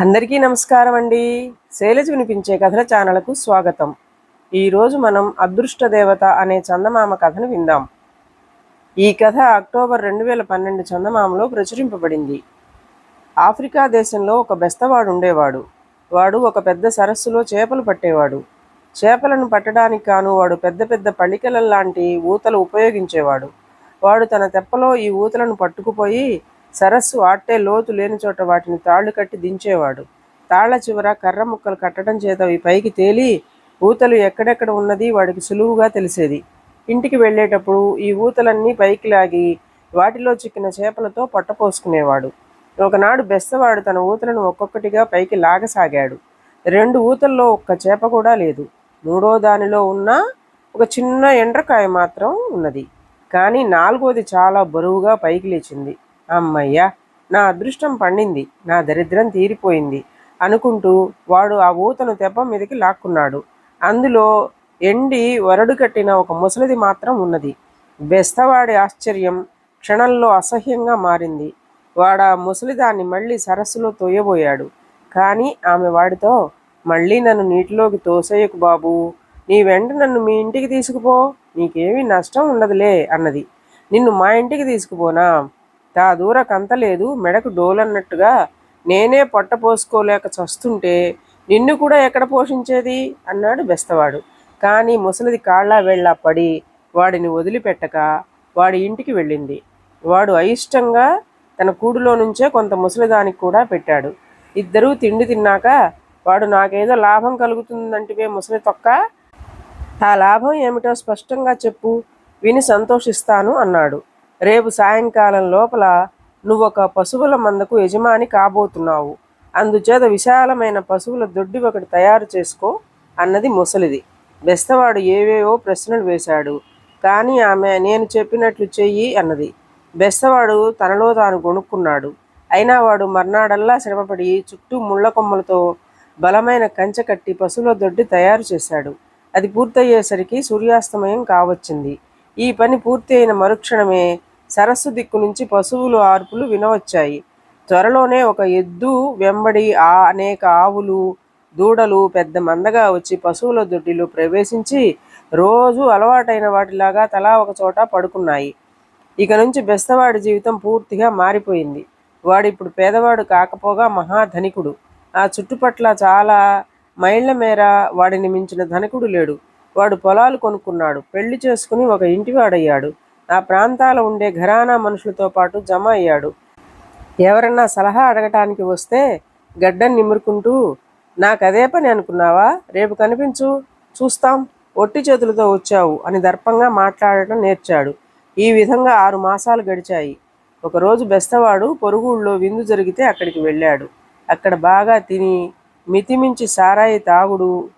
అందరికీ నమస్కారం అండి. శైలజ వినిపించే కథల ఛానల్కు స్వాగతం. ఈరోజు మనం అదృష్ట దేవత అనే చందమామ కథను విందాం. ఈ కథ అక్టోబర్ రెండు వేల పన్నెండు చందమామలో ప్రచురింపబడింది. ఆఫ్రికా దేశంలో ఒక బెస్తవాడు ఉండేవాడు. వాడు ఒక పెద్ద సరస్సులో చేపలు పట్టేవాడు. చేపలను పట్టడానికి కాను వాడు పెద్ద పెద్ద పళికల ఊతలు ఉపయోగించేవాడు. వాడు తన తెప్పలో ఈ ఊతలను పట్టుకుపోయి సరస్సు ఆట్టే లోతు లేని చోట వాటిని తాళ్ళు కట్టి దించేవాడు. తాళ్ళ చివర కర్ర ముక్కలు కట్టడం చేత అవి పైకి తేలి ఊతలు ఎక్కడెక్కడ ఉన్నది వాడికి సులువుగా తెలిసేది. ఇంటికి వెళ్ళేటప్పుడు ఈ ఊతలన్నీ పైకి లాగి వాటిలో చిక్కిన చేపలతో పట్టపోసుకునేవాడు ఒకనాడు బెస్తవాడు తన ఊతలను ఒక్కొక్కటిగా పైకి లాగసాగాడు. రెండు ఊతల్లో ఒక్క చేప కూడా లేదు. మూడో దానిలో ఉన్న ఒక చిన్న ఎండ్రకాయ మాత్రం ఉన్నది. కానీ నాలుగోది చాలా బరువుగా పైకి లేచింది. అమ్మయ్యా నా అదృష్టం పండింది నా దరిద్రం తీరిపోయింది అనుకుంటూ వాడు ఆ ఊతను తెప్ప మీదకి లాక్కున్నాడు. అందులో ఎండి వరడు కట్టిన ఒక ముసలిది మాత్రం ఉన్నది. బెస్తవాడి ఆశ్చర్యం క్షణంలో అసహ్యంగా మారింది. వాడు ఆ ముసలిదాన్ని మళ్ళీ సరస్సులో తోయబోయాడు. కానీ ఆమె వాడితో మళ్ళీ నన్ను నీటిలోకి తోసేయకు బాబు నీ వెంట నన్ను మీ ఇంటికి తీసుకుపో నీకేమీ నష్టం ఉండదులే అన్నది. నిన్ను మా ఇంటికి తీసుకుపోనా? తా దూర కంతలేదు మెడకు డోలన్నట్టుగా నేనే పొట్ట పోసుకోలేక చస్తుంటే నిన్ను కూడా ఎక్కడ పోషించేది? అన్నాడు బెస్తవాడు. కానీ ముసలిది కాళ్ళ వెళ్ళా పడి వాడిని వదిలిపెట్టక వాడి ఇంటికి వెళ్ళింది. వాడు అయిష్టంగా తన కూడులో నుంచే కొంత ముసలిదానికి కూడా పెట్టాడు. ఇద్దరూ తిండి తిన్నాక వాడు నాకేదో లాభం కలుగుతుందంటివే ముసలి తొక్క. ఆ లాభం ఏమిటో స్పష్టంగా చెప్పు విని సంతోషిస్తాను అన్నాడు. రేపు సాయంకాలం లోపల నువ్వు ఒక పశువుల మందకు యజమాని కాబోతున్నావు. అందుచేత విశాలమైన పశువుల దొడ్డి ఒకటి తయారు చేసుకో అన్నది ముసలిది. బెస్తవాడు ఏవేవో ప్రశ్నలు వేశాడు. కానీ ఆమె నేను చెప్పినట్లు చెయ్యి అన్నది. బెస్తవాడు తనలో తాను కొనుక్కున్నాడు అయినా వాడు మర్నాడల్లా శ్రమపడి చుట్టూ ముళ్ళ కొమ్మలతో బలమైన కంచె కట్టి పశువుల దొడ్డి తయారు చేశాడు. అది పూర్తయ్యేసరికి సూర్యాస్తమయం కావచ్చింది. ఈ పని పూర్తి అయిన మరుక్షణమే సరస్సు దిక్కు నుంచి పశువులు ఆర్పులు వినవచ్చాయి. త్వరలోనే ఒక ఎద్దు వెంబడి ఆ అనేక ఆవులు దూడలు పెద్ద మందగా వచ్చి పశువుల దొడ్డిలో ప్రవేశించి రోజు అలవాటైన వాటిలాగా తలా ఒక చోట పడుకున్నాయి. ఇక నుంచి బెస్తవాడి జీవితం పూర్తిగా మారిపోయింది. వాడు ఇప్పుడు పేదవాడు కాకపోగా మహాధనికుడు ఆ చుట్టుపట్ల చాలా మైళ్ళ మేర వాడిని మించిన ధనికుడు లేడు. వాడు పొలాలు కొనుక్కున్నాడు. పెళ్ళి చేసుకుని ఒక ఇంటివాడయ్యాడు. ఆ ప్రాంతాల ఉండే ఘరానా మనుషులతో పాటు జమ అయ్యాడు. ఎవరన్నా సలహా అడగటానికి వస్తే గడ్డం నిమురుకుంటూ నాకు అదే పని అనుకున్నావా? రేపు కనిపించు. చూస్తాం. ఒట్టి చేతులతో వచ్చావు అని దర్పంగా మాట్లాడటం నేర్చాడు. ఈ విధంగా ఆరు మాసాలు గడిచాయి. ఒకరోజు బెస్తవాడు పొరుగుళ్ళో విందు జరిగితే అక్కడికి వెళ్ళాడు. అక్కడ బాగా తిని మితిమించి సారాయి తాగుడు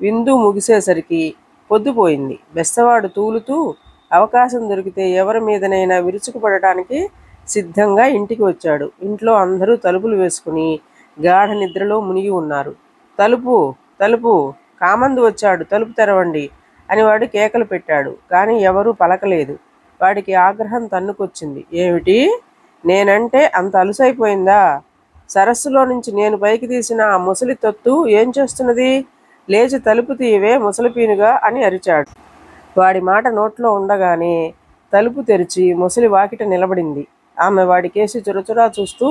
విందు ముగిసేసరికి పొద్దుపోయింది. బెస్తవాడు తూలుతూ అవకాశం దొరికితే ఎవరి మీదనైనా విరుచుకుపడటానికి సిద్ధంగా ఇంటికి వచ్చాడు. ఇంట్లో అందరూ తలుపులు వేసుకుని గాఢ నిద్రలో మునిగి ఉన్నారు. తలుపు తలుపు కామందు వచ్చాడు. తలుపు తెరవండి అని వాడు కేకలు పెట్టాడు. కానీ ఎవరూ పలకలేదు. వాడికి ఆగ్రహం తన్నుకొచ్చింది. ఏమిటి? నేనంటే అంత అలుసైపోయిందా? సరస్సులో నుంచి నేను పైకి తీసిన ఆ ముసలి తొత్తు ఏం చేస్తున్నది? లేచి తలుపు తీయవే ముసలిపీనుగా అని అరిచాడు. వాడి మాట నోట్లో ఉండగానే తలుపు తెరిచి ముసలి వాకిట నిలబడింది. ఆమె వాడి కేసి చురచురా చూస్తూ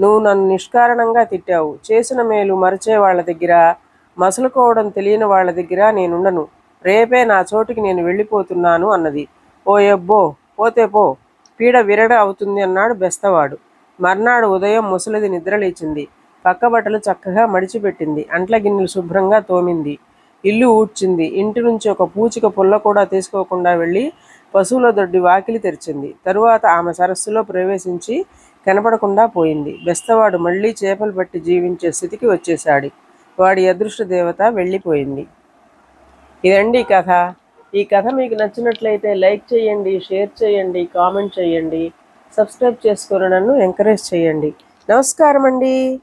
నువ్వు నన్ను నిష్కారణంగా తిట్టావు. చేసిన మేలు మరిచే వాళ్ళ దగ్గర మసలుకోవడం తెలియని వాళ్ళ దగ్గర నేనుండను. రేపే నా చోటుకి నేను వెళ్ళిపోతున్నాను అన్నది. ఓ ఎబ్బో పోతే పో. పీడ విరడ అవుతుంది అన్నాడు బెస్తవాడు. మర్నాడు ఉదయం ముసలిది నిద్రలేచింది. పక్క బట్టలు చక్కగా మడిచిపెట్టింది. అంట్ల గిన్నెలు శుభ్రంగా తోమింది. ఇల్లు ఊడ్చింది. ఇంటి నుంచి ఒక పూచిక పుల్ల కూడా తీసుకోకుండా వెళ్ళి పశువుల దొడ్డి వాకిలి తెరిచింది. తరువాత ఆమె సరస్సులో ప్రవేశించి కనపడకుండా పోయింది. బెస్తవాడు మళ్ళీ చేపలు పట్టి జీవించే స్థితికి వచ్చేశాడు. వాడి అదృష్ట దేవత వెళ్ళిపోయింది. ఇదండి కథ. ఈ కథ మీకు నచ్చినట్లయితే లైక్ చేయండి షేర్ చేయండి కామెంట్ చేయండి. సబ్స్క్రైబ్ చేసుకొని నన్ను ఎంకరేజ్ చేయండి. నమస్కారం అండి